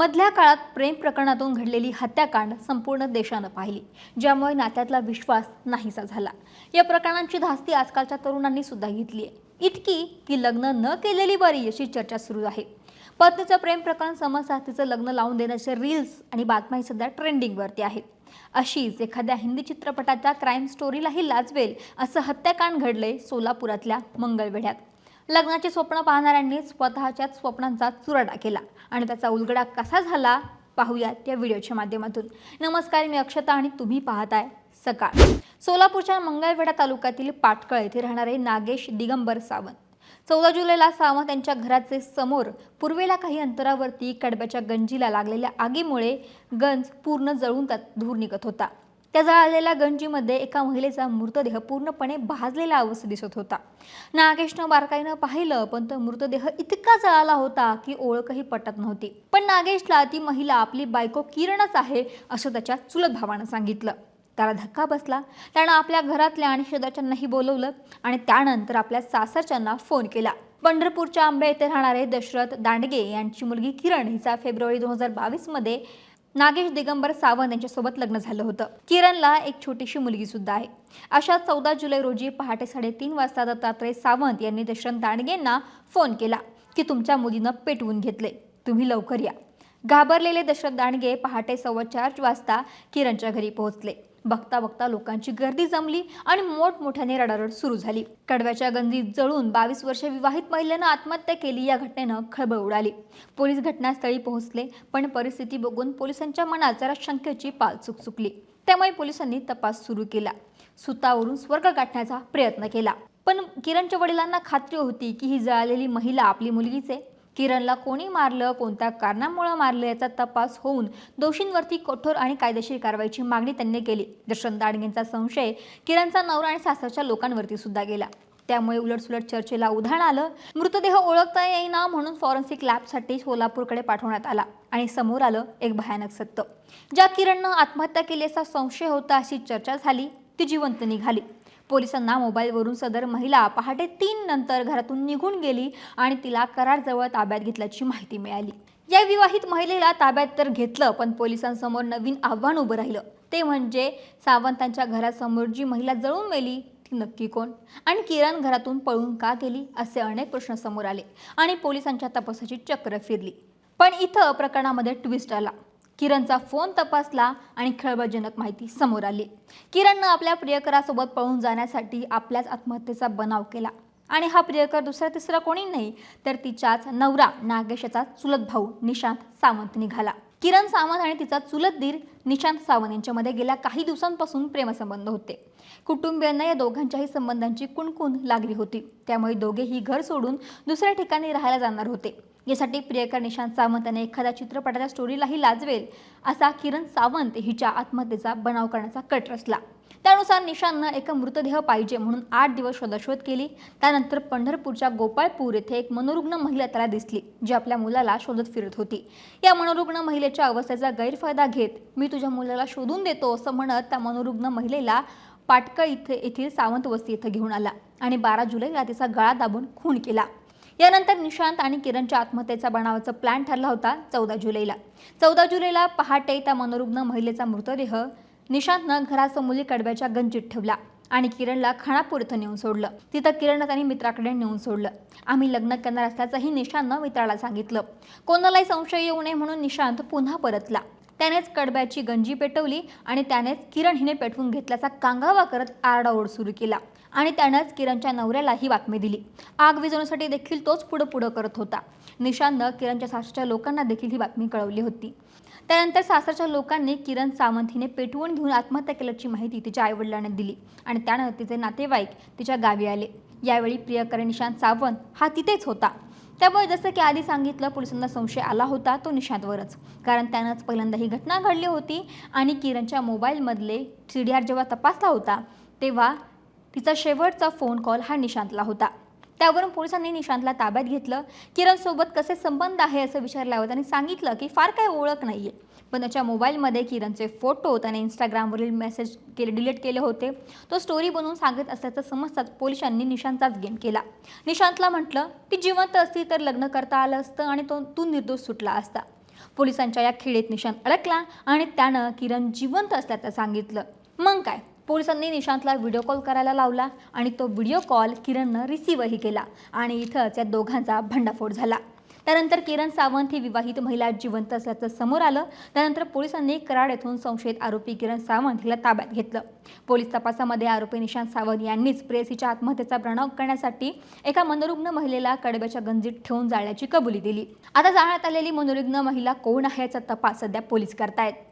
मधल्या काळात प्रेम प्रकरणातून घडलेली हत्याकांड संपूर्ण देशानं पाहिली ज्यामुळे नात्यातला विश्वास नाहीसा झाला. या प्रकरणांची धास्ती आजकालच्या तरुणांनी सुद्धा घेतली आहे. इतकी की लग्न न केलेली बरी अशी चर्चा सुरू आहे. पत्नीचं प्रेम प्रकरण समजसाथीचं लग्न लावून देण्याचे रील्स आणि बातम्या सध्या ट्रेंडिंगवरती आहेत. अशीच एखाद्या हिंदी चित्रपटाच्या क्राईम स्टोरीलाही लाजवेल असं हत्याकांड घडलंय सोलापुरातल्या मंगळवेढ्यात. लग्नाची स्वप्न पाहणाऱ्यांनी स्वतःच्याच स्वप्नांचा चुराडा केला. आणि त्याचा उलगडा कसा झाला पाहूयात या व्हिडिओच्या माध्यमातून. नमस्कार मी अक्षता आणि तुम्ही पाहताय सकाळ. सोलापूरच्या मंगळवेढा तालुक्यातील पाटकळ येथे राहणारे नागेश दिगंबर सावंत. चौदा जुलैला सावंत यांच्या घराचे समोर पूर्वेला काही अंतरावरती कडब्याच्या गंजीला लागलेल्या आगीमुळे गंज पूर्ण जळून त्यात धूर निघत होता. त्या जळालेल्या गंजीमध्ये एका महिलेचा मृतदेह पूर्णपणे भाजलेला अवस्थेत दिसत होता. नागेशनं बारकाईनं पाहिलं पण तो मृतदेह इतका जळाला होता की ओळखही पटत नव्हती. पण नागेशला ती महिला आपली बायको किरणच आहे असं त्याच्या चुलत भावानं सांगितलं. त्याला धक्का बसला. त्यानं आपल्या घरातल्या आणि शेजारच्यांनाही बोलवलं आणि त्यानंतर आपल्या सासरच्यांना फोन केला. पंढरपूरच्या आंबे येथे राहणारे दशरथ दांडगे यांची मुलगी किरण हिचा फेब्रुवारी दोन हजार बावीसमध्ये नागेश दिगंबर सावंत यांच्यासोबत लग्न झालं होतं. किरणला एक छोटीशी मुलगी सुद्धा आहे. अशा चौदा जुलै रोजी पहाटे साडेतीन वाजता दत्तात्रय सावंत यांनी दशरथ दांडगेंना फोन केला की तुमच्या मुलीनं पेटवून घेतले तुम्ही लवकर या. घाबरलेले दशरथ दांडगे पहाटे सव्वा चार वाजता किरणच्या घरी पोहोचले. बघता बघता लोकांची गर्दी जमली आणि मोठमोठ्याने रडारड सुरू झाली. कडव्याच्या गंजीत जळून बावीस वर्ष विवाहित महिलेनं आत्महत्या केली या घटनेनं खळबळ उडाली. पोलीस घटनास्थळी पोहोचले पण परिस्थिती बघून पोलिसांच्या मनात जरा शंकेची पाल चुकचुकली. त्यामुळे पोलिसांनी तपास सुरू केला. सुतावरून स्वर्ग गाठण्याचा प्रयत्न केला. पण किरणच्या वडिलांना खात्री होती की ही जळालेली महिला आपली मुलगीचे किरणला कोणी मारलं कोणत्या कारणामुळे मारलं याचा तपास होऊन दोषींवरती कठोर आणि कायदेशीर कारवाईची मागणी त्यांनी केली. दर्शन दाडगेंचा संशय किरणचा नवरा आणि सासरच्या लोकांवरती सुद्धा गेला. त्यामुळे उलटसुलट चर्चेला उधाण आलं. मृतदेह ओळखता येईना म्हणून फॉरेन्सिक लॅबसाठी सोलापूरकडे पाठवण्यात आला आणि समोर आलं एक भयानक सत्य. ज्या किरणनं आत्महत्या केली असा संशय होता अशी चर्चा झाली. ती जिवंत निघाली. पोलिसांना मोबाईलवरून सदर महिला पहाटे तीन नंतर घरातून निघून गेली आणि तिला करारजवळ ताब्यात घेतल्याची माहिती मिळाली. या विवाहित महिलेला ताब्यात तर घेतलं पण पोलिसांसमोर नवीन आव्हान उभं राहिलं. ते म्हणजे सावंतांच्या घरासमोर जी महिला जळून मेली ती नक्की कोण? आणि किरण घरातून पळून का गेली असे अनेक प्रश्न समोर आले आणि पोलिसांच्या तपासाची चक्र फिरली. पण इथं प्रकरणामध्ये ट्विस्ट आला. किरणचा फोन तपासला आणि खळबळजनक माहिती समोर आली. किरणनं आपल्या प्रियकरासोबत पळून जाण्यासाठी आपल्याच आत्महत्येचा बनाव केला. आणि हा प्रियकर दुसरा तिसरा कोणी नाही तर तिच्याच नवरा नागेशाचा चुलत भाऊ निशांत सावंत निघाला. किरण सावंत आणि तिचा चुलत दीर निशांत सावंत यांच्यामध्ये गेल्या काही दिवसांपासून प्रेमसंबंध होते. कुटुंबियांना या दोघांच्याही संबंधांची कुणकुण लागली होती. त्यामुळे दोघेही घर सोडून दुसऱ्या ठिकाणी राहायला जाणार होते. यासाठी प्रियकर निशांत सावंत याने एखाद्या चित्रपटाच्या स्टोरीलाही लाजवेल असा किरण सावंत हिच्या आत्महत्येचा बनाव करण्याचा कट रचला. त्यानुसार निशांतनं एक मृतदेह पाहिजे म्हणून आठ दिवस शोधाशोध केली. त्यानंतर पंढरपूरच्या गोपाळपूर येथे एक मनोरुग्ण महिला त्याला दिसली जी आपल्या मुलाला शोधत फिरत होती. या मनोरुग्ण महिलेच्या अवस्थेचा गैरफायदा घेत मी तुझ्या मुलाला शोधून देतो असं म्हणत त्या मनोरुग्ण महिलेला पाटकळ इथे येथील सावंत वस्ती इथं घेऊन आला आणि बारा जुलैला तिचा गळा दाबून खून केला. यानंतर निशांत आणि किरणच्या आत्महत्येचा बनावाचा प्लॅन ठरला होता चौदा जुलैला. चौदा जुलैला पहाटे त्या मनोरुग्ण महिलेचा मृतदेह निशांतनं घरासमोरील कडब्याच्या गंजीत ठेवला आणि किरणला खानापूर इथं नेऊन सोडलं. तिथं किरण त्यांनी मित्राकडे नेऊन सोडलं. आम्ही लग्न करणार असल्याचंही निशांतनं मित्राला सांगितलं. कोणालाही संशय येऊ नये म्हणून निशांत पुन्हा परतला. त्यानेच कडब्याची गंजी पेटवली आणि त्यानेच किरण हिने पेटवून घेतल्याचा कांगावा करत आरडाओढ सुरू केला. आणि त्यानंच किरणच्या नवऱ्याला ही बातमी दिली. आग विझवण्यासाठी देखील तोच पुढं पुढं करत होता. निशांतनं किरणच्या सासरच्या लोकांना देखील ही बातमी कळवली होती. त्यानंतर सासरच्या लोकांनी किरण सावंत हिने पेटवून घेऊन आत्महत्या केल्याची माहिती तिच्या आईवडिलांना दिली आणि त्यानं तिचे नातेवाईक तिच्या गावी आले. यावेळी प्रियकर निशांत सावंत हा तिथेच होता. त्यामुळे जसं की आधी सांगितलं पोलिसांना संशय आला होता तो निशांतवरच कारण त्यानंच पहिल्यांदा ही घटना घडली होती आणि किरणच्या मोबाईलमधले सी डी आर जेव्हा तपासला होता तेव्हा तिचा शेवटचा फोन कॉल हा निशांतला होता. त्यावरून पोलिसांनी निशांतला ताब्यात घेतलं. किरणसोबत कसे संबंध आहे असं विचारल्यावर त्यांनी सांगितलं की फार काही ओळख नाही आहे पण त्याच्या मोबाईलमध्ये किरणचे फोटो त्याने इंस्टाग्रामवरील मेसेज केले डिलीट केले होते. तो स्टोरी बनवून सांगत असल्याचं समजताच पोलिसांनी निशांतचाच गेम केला. निशांतला म्हटलं ती जिवंत असती तर लग्न करता आलं असतं आणि तो तू निर्दोष सुटला असता. पोलिसांच्या या खेळीत निशांत अडकला आणि त्यानं किरण जिवंत असल्याचं सांगितलं. मग काय? पोलिसांनी निशांतला व्हिडिओ कॉल करायला लावला आणि तो व्हिडिओ कॉल किरणनं रिसीव्हही केला आणि इथंच या दोघांचा भंडाफोड झाला. त्यानंतर किरण सावंत ही विवाहित महिला जिवंत असल्याचं समोर आलं. त्यानंतर पोलिसांनी कराड येथून संशयित आरोपी किरण सावंत हिला ताब्यात घेतलं. पोलीस तपासामध्ये आरोपी निशांत सावंत यांनीच प्रेयसीच्या आत्महत्येचा प्रणव करण्यासाठी एका मनोरुग्ण महिलेला कडब्याच्या गंजीत ठेवून जाळण्याची कबुली दिली. आता जाळण्यात आलेली मनोरुग्ण महिला कोण आहे याचा तपास सध्या पोलीस करतायत.